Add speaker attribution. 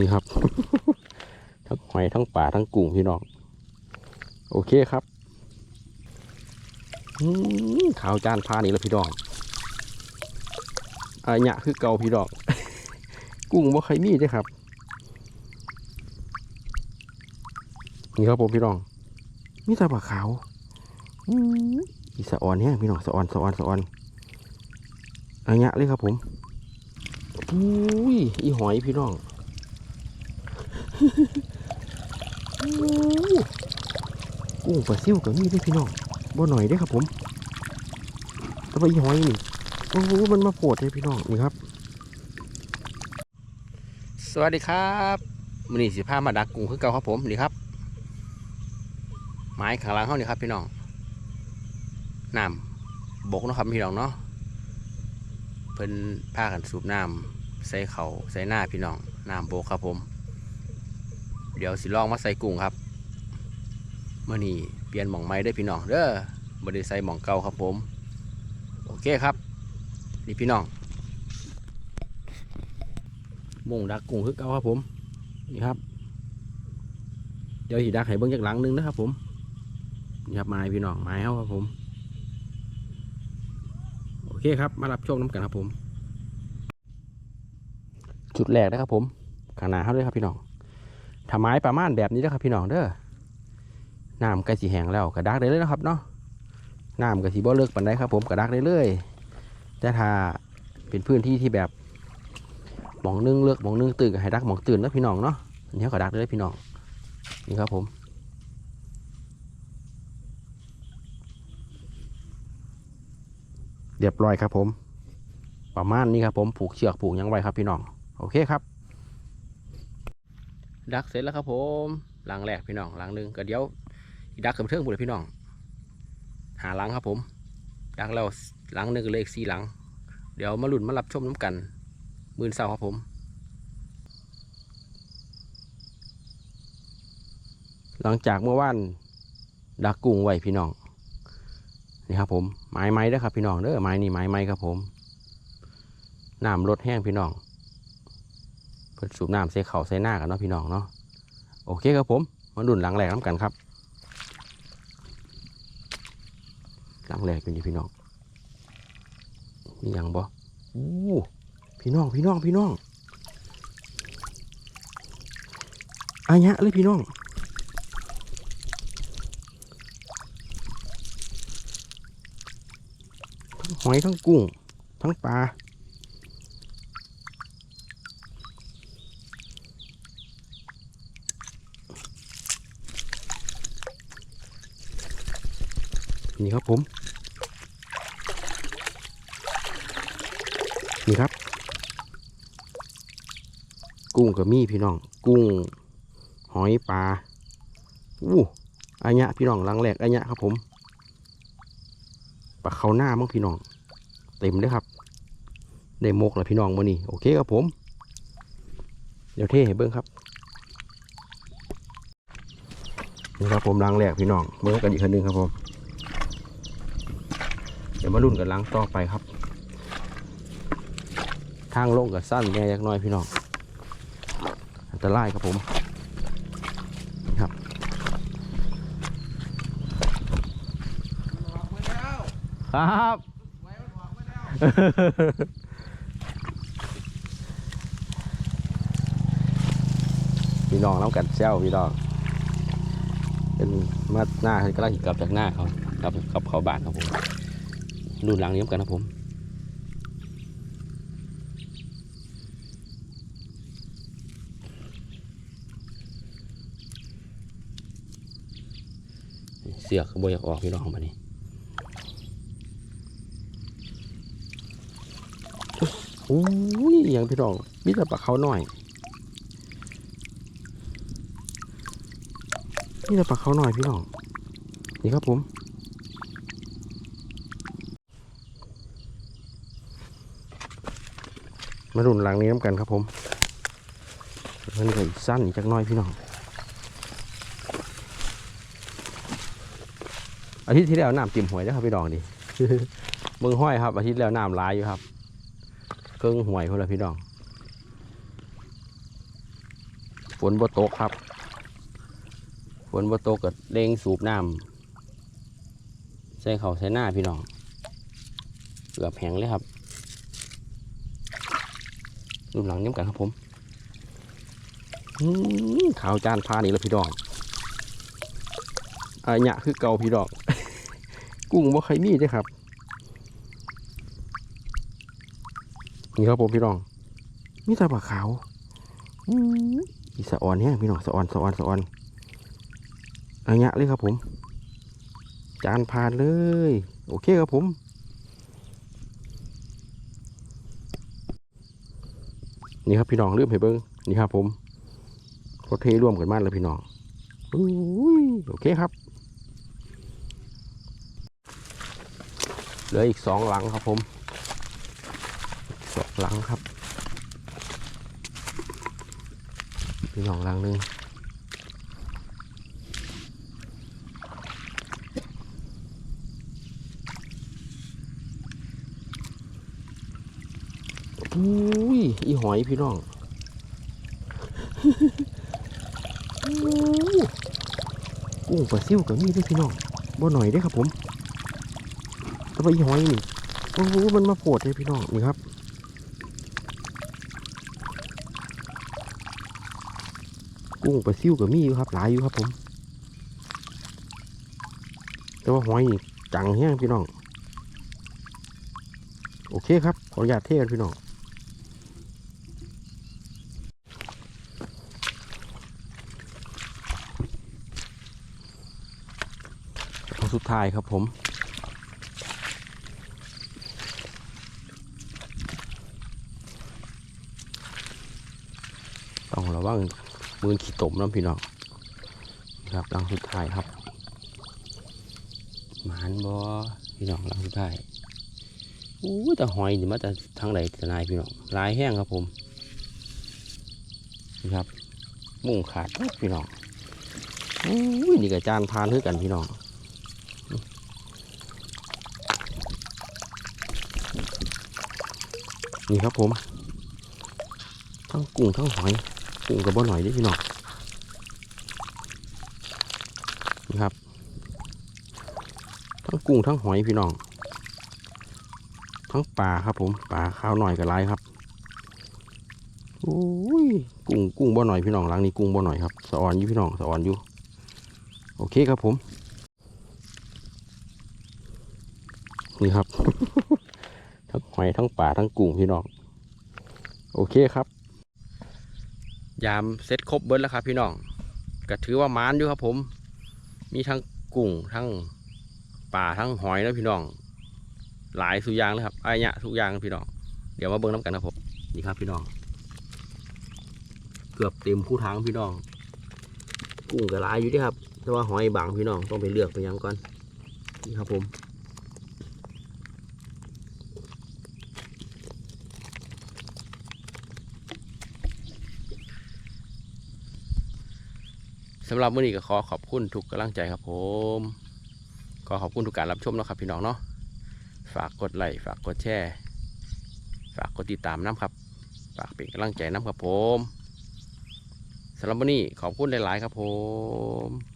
Speaker 1: นี่ครับ ทั้งหอยทั้งป่าทั้งกุ้งพี่น้อง โอเคครับอืมขาวจานพานี่แล้วพี่น้องอันเนี้ยคือเก่าพี่น้อง กุ้งบ่เคยมีเด้อครับ นี่ครับผมพี่น้องมีแต่ปลาขาวอีสะออนแห้งพี่น้องสะออนสะออนสะออนอันเนี้ยเลยครับผมอุ้ยอีหอยพี่น้อง กุ้งปลาซิ่วกับมีด้วยพี่น้องบ่หน่อยเด้ครับผมแต่ว่าอีหอยนี่โอ้โหมันมาโผล่เลยพี่น้องนี่ครับ สวัสดีครับมันนี่สิพามาดักกุ้งคือเก่าครับผมนี่ครับไม้ข้างล่างเขานี่ครับพี่น้องน้ำบกนะครับพี่น้องเนาะเพิ่นพากันสูบน้ำใส่เขาใส่หน้าพี่น้องน้ำบกครับผม เดี๋ยวสิลองมาใส่กุ้งครับเมื่อนี้เปลี่ยนหม่องไม้ได้พี่น้องเด้อบ่ได้ใส่หม่องเก่าครับผม โอเคครับนี่พี่น้องมุ่งดักกุ้งคือเก่าครับผมนี่ครับ เดี๋ยวสิดักให้เบิ่งจากหลังหนึงนะครับผมนี่ครับไม้พี่น้องไม้เฮาครับผมโอเคครับมารับชมน้ำกันครับผม จุดแรกนะครับผมข้างหน้าเฮาเลยครับพี่น้อง ถ้าไม้ประมาณแบบนี้นะครับพี่น้องเด้อน้ำใกล้สีแห้งแล้วกระดักได้เลยนะครับเนาะน้ำกระสีบ่เลิกปันได้ครับ ผมกระดักได้เลยแต่ถ้าเป็นพื้นที่ที่แบบมองนึงเลือกมองนึงตื่นก็ให้ดักมองตื่นนะพี่น้องเนาะอันนี้กระดักได้เลยพี่น้องนี่ครับผมเรียบร้อยครับผม ประมาณนี้ครับผมผูกเชือกผูกยังไว้ครับพี่น้อง โอเคครับ ดักเสร็จแล้วครับผมหลังแรกพี่น้องหลังหนึ่งก็เดี๋ยวอีดักกับเทิงบุเลยพี่น้อง หาหลังครับผม ดักแล้วหลังหนึ่งก็เลยอีกสี่หลัง เดี๋ยวมาหลุนมารับชมน้ำกันมื่นเสาครับผมหลังจากเมื่อวานดักกุ้งไว้พี่น้องนี่ครับผมไม้ไม้ด้อครับพี่น้องเด้อไม้นี่ไม้ไม้ครับผมน้ำลดแห้งพี่น้อง พิ่นสูบน้ำใส่เข่าใส่หน้ากันเนาะพี่น้องเนาะโอเคครับผมมาดุนหลังแหลกน้ำกันครับ หลังแหลกเป็นดีพี่น้องมีอย่างบ่อู้พี่น้องพี่น้องพี่น้องอายะเลยพี่น้องทั้งหอยทั้งกุ้งทั้งปลา นี่ครับผม นี่ครับ กุ้งกับมีพี่น้อง กุ้ง หอยปลาอู้อันยะพี่น้องลังแหลกอันยะครับผมปลาเขาหน้ามั้งพี่น้อง เต็มเลยครับได้มกแล้วพี่น้องมานี่โอเคครับผม เดี๋ยวเทให้เบิ้งครับนี่ครับผมลังแหลกพี่น้องเบิ้งกันอีกคนหนึงครับผม ดี๋ยวมารุ่นกันล้างต่อไปครับ ทางลงกับสั้นแน่ยักน้อยพี่น้องอันตรายครับผมครับครับพี่น้องน้ำกัดเจ้าพี่น้องเป็นมาหน้ากำลังกลับจากหน้าเขากลับกลับเขาบานครับผม ดูหลังนี้กันนะผมเสียกบอยากออกพี่น้องมานี่โอ้ยอย่างพี่น้องมีแต่ปลาเขาหน่อยนี่แต่ปลาเขาหน่อยพี่น้องนี่ครับผม มาดุนหลังนี้น้ำกันครับผมมันก็อีกสั้นอีกจักน้อยพี่น้องอาทิตย์ที่แล้วน้ำจิ้มหวยนะครับพี่น้องดิมึงห้อยครับ อาทิตย์แล้วน้ำลายอยู่ครับเกิ้งหวยพวกเราพี่น้อง ฝนบ่ตกครับ ฝนบ่ตกก็เร่งสูบน้ำใส่เขาใส่หน้าพี่น้อง เกือบแห้งเลยครับ รูปหลังเนี้ยกันครับผมอื้อขาวจานพานี่แล้วพี่น้องอันเนี้ยคือเก่าพี่น้องกุ้งบ่ใครมีเด้อครับ นี่ครับผมพี่น้องมีแต่ปลาขาวอีสะออนแห้งพี่น้องสะออนสะออนสะออนอันเนี้ยเลยครับผม จานผ่านเลย โอเคครับผม นี่ครับพี่น้องเริ่มให้เบิ้งนี่ครับ ผมรถเทร่วมกันมากเลยพี่น้องอุ้ยโอเคครับเหลืออีกสองหลังครับผมสองหลังครับ พี่น้องหลังหนึ่งอุ้ย อีหอยพี่น้องกุ้งปลาซิ่วกับมี่ด้วยพี่น้องบ่หน่อยด้อครับผมแต่ว่าอีหอยนี่โอ้โหมันมาโผดเลยพี่น้องนี่ครับกุ้งปลาซิ่วกับมีอยู่ครับ หลายอยู่ครับผม แต่ว่าหอยนี่จังแห้งพี่น้อง โอเคครับ ขออนุญาตเทกันพี่น้อง ครั้ง สุดท้ายครับผม ต้องระวังมือขี้ตมน้ำพี่น้องนะครับหลังสุดท้ายครับหมานบอพี่น้องหลังสุดท้ายอู้แต่หอยนี่มาแต่ทางไหนแต่นายพี่น้องลายแห้งครับผมนี่ครับ มุ่งขาดพี่น้องอู้นี่กับจานพานเท่ากันพี่น้อง นี่ครับผม ทั้งกุ้งทั้งหอย กุ้งกับบ่หน่อยด้อพี่น้องนี่ครับ ทั้งกุ้งทั้งหอยพี่น้อง ทั้งปลาครับผมปลาข้าวหน่อยกับไรครับโอ้ยกุ้งกุ้งบ่หน่อยพี่น้องหลังนี้กุ้งบ่หน่อยครับสะออนอยู่พี่น้องสะออนอยู่โอเคครับผม นี่ครับ หอยทั้งป่าทั้งกุ้งพี่น้อง โอเคครับ ยามเซ็ตครบเบิร์ดแล้วครับ พี่น้องก็ถือว่ามานอยู่ครับผม มีทั้งกุ้งทั้งป่าทั้งหอยแล้วพี่น้อง หลายสุยางเลยครับไอ้เนี่ยทุยางพี่น้อง เดี๋ยวมาเบิ้งน้ำกันนะผมนี่ครับพี่น้อง เกือบเต็มคู่ทางพี่น้อง กุ้งก็หลายอยู่ด้วยครับ แต่ว่าหอยบางพี่น้องต้องไปเลือกไปยังก่อนนี่ครับผมำหรับมื้อนี้ก็ขอขอบคุณทุกกำลังใจครับผมขอขอบคุณทุกการรับชมนะครับพี่น้องเนาะฝากกดไลค์ฝากกดแชร์ฝากกดติดตามน้ำครับ ฝากเป็นกำลังใจน้ำครับผมสำหรับมื้อนี้ขอบคุณหลาย ๆ ครับผม